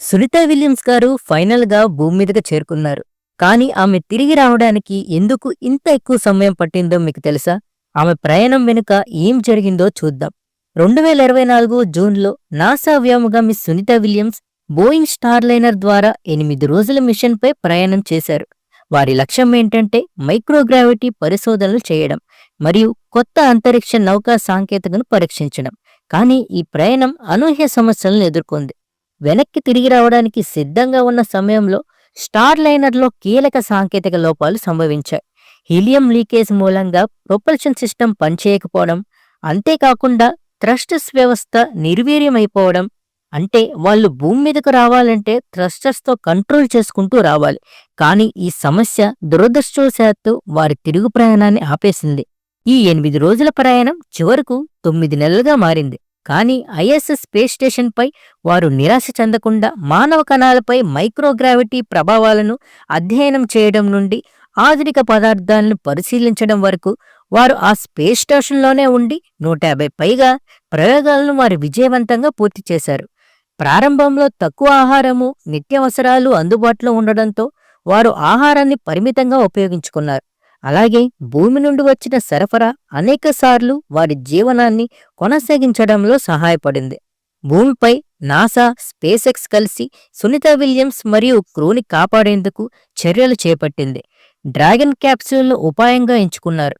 Sunitha Williams గారు ఫైనల్గా భూమి మీదకి చేరుకున్నారు. కానీ ఆమె తిరిగి రావడానికి ఎందుకు ఇంత ఎక్కువ సమయం పట్టిందో మీకు తెలుసా? ఆమె ప్రయాణం వెనుక ఏం జరిగిందో చూద్దాం. రెండు వేల ఇరవై నాలుగు జూన్లో నాసా వ్యోమగామి Sunita Williams Boeing Starliner ద్వారా ఎనిమిది రోజుల మిషన్పై ప్రయాణం చేశారు. వారి లక్ష్యం ఏంటంటే మైక్రోగ్రావిటీ పరిశోధనలు చేయడం మరియు కొత్త అంతరిక్ష నౌకా సాంకేతికను పరీక్షించడం. కానీ ఈ ప్రయాణం అనూహ్య సమస్యలను ఎదుర్కొంది. వెనక్కి తిరిగి రావడానికి సిద్ధంగా ఉన్న సమయంలో స్టార్ లైనర్లో కీలక సాంకేతిక లోపాలు సంభవించాయి. హీలియం లీకేజ్ మూలంగా ప్రొపల్షన్ సిస్టమ్ పనిచేయకపోవడం అంతేకాకుండా థ్రస్టర్స్ వ్యవస్థ నిర్వీర్యమైపోవడం అంటే వాళ్ళు భూమి మీదకు రావాలంటే థ్రస్టర్స్తో కంట్రోల్ చేసుకుంటూ రావాలి. కానీ ఈ సమస్య దురదృష్టవశాత్తు వారి తిరుగు ప్రయాణాన్ని ఆపేసింది. ఈ ఎనిమిది రోజుల ప్రయాణం చివరకు తొమ్మిది నెలలుగా మారింది. కానీ ఐఎస్ఎస్ స్పేస్ స్టేషన్పై వారు నిరాశ చెందకుండా మానవ కణాలపై మైక్రోగ్రావిటీ ప్రభావాలను అధ్యయనం చేయడం నుండి ఆధునిక పదార్థాలను పరిశీలించడం వరకు వారు ఆ స్పేస్ స్టేషన్లోనే ఉండి నూట యాభై పైగా ప్రయోగాలను వారు విజయవంతంగా పూర్తి చేశారు. ప్రారంభంలో తక్కువ ఆహారము నిత్యావసరాలు అందుబాటులో ఉండడంతో వారు ఆహారాన్ని పరిమితంగా ఉపయోగించుకున్నారు. అలాగే భూమి నుండి వచ్చిన సరఫరా అనేకసార్లు వారి జీవనాన్ని కొనసాగించడంలో సహాయపడింది. భూమిపై నాసా స్పేసెక్స్ కలిసి సునీత విలియమ్స్ మరియు క్రూని కాపాడేందుకు చర్యలు చేపట్టింది. డ్రాగన్ క్యాప్సూల్ను ఉపాయంగా ఎంచుకున్నారు.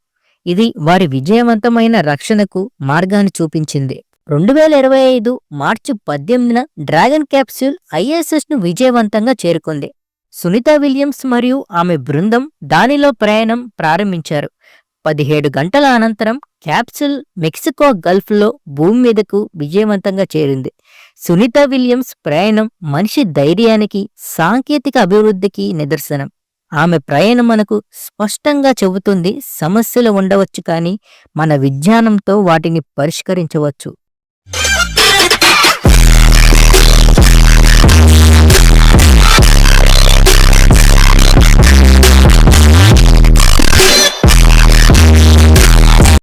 ఇది వారి విజయవంతమైన రక్షణకు మార్గాన్ని చూపించింది. రెండు వేల ఇరవై ఐదు మార్చి పద్దెనిమిదిన డ్రాగన్ క్యాప్సూల్ ఐఎస్ఎస్ను విజయవంతంగా చేరుకుంది. సునీత విలియమ్స్ మరియు ఆమె బృందం దానిలో ప్రయాణం ప్రారంభించారు. పదిహేడు గంటల అనంతరం క్యాప్సూల్ మెక్సికో గల్ఫ్లో భూమి మీదకు విజయవంతంగా చేరింది. సునీత విలియమ్స్ ప్రయాణం మనిషి ధైర్యానికి సాంకేతిక అభివృద్ధికి నిదర్శనం. ఆమె ప్రయాణం మనకు స్పష్టంగా చెబుతుంది సమస్యలు ఉండవచ్చు కానీ మన విజ్ఞానంతో వాటిని పరిష్కరించవచ్చు.